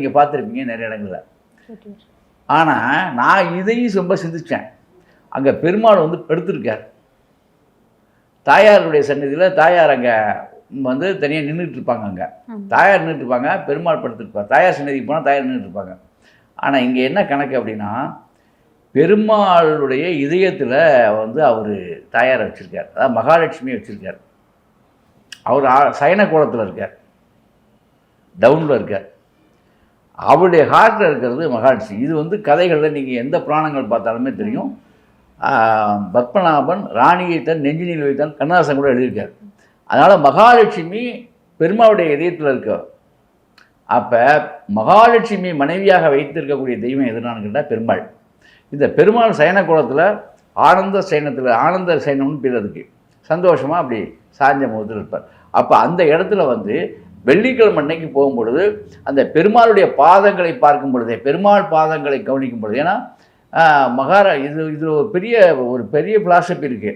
நீங்கள் பார்த்துருப்பீங்க நிறைய இடங்களில். ஆனால் நான் இதையும் ரொம்ப சிந்திச்சேன். அங்கே பெருமாள் வந்து படுத்திருக்கார். தாயாருடைய சன்னதியில் தாயார் அங்கே வந்து தனியாக நின்றுட்டு இருப்பாங்க அங்கே. தாயார் நின்றுட்டு இருப்பாங்க பெருமாள் படுத்திருப்பார். தாயார் சன்னதிக்கு போனால் தாயார் நின்றுட்டு இருப்பாங்க ஆனால் இங்கே என்ன கணக்கு அப்படின்னா பெருமாளுடைய இதயத்தில் வந்து அவர் தாயாரை வச்சுருக்கார். அதாவது மகாலட்சுமியை வச்சுருக்கார். அவர் சயன கோலத்தில் இருக்கார். டவுனில் இருக்கார். அவருடைய ஹார்ட்டில் இருக்கிறது மகாலட்சுமி இது வந்து கதைகளில் நீங்கள் எந்த புராணங்கள் பார்த்தாலுமே தெரியும். பத்மநாபன் ராணியை தன் நெஞ்சினில் வைத்தான் கண்ணதாசன் கூட எழுதியிருக்கார். அதனால் மகாலட்சுமி பெருமாளுடைய இதயத்தில் இருக்க. அப்போ மகாலட்சுமி மனைவியாக வைத்திருக்கக்கூடிய தெய்வம் எதுனான்னு கேட்டால் பெருமாள். இந்த பெருமாள் சயன குளத்தில் ஆனந்த சயனத்தில் ஆனந்த சயனம்னு பேர் அதுக்கு. சந்தோஷமாக அப்படி சாஞ்ச முகத்தில் இருப்பார். அப்போ அந்த இடத்துல வந்து வெள்ளிக்கிழமை அன்னைக்கு போகும்பொழுது அந்த பெருமாளுடைய பாதங்களை பார்க்கும் பொழுதே பெருமாள் பாதங்களை கவனிக்கும் பொழுது ஏன்னா மகாரா இது இதில் ஒரு பெரிய ஒரு பெரிய பிலாசபி இருக்குது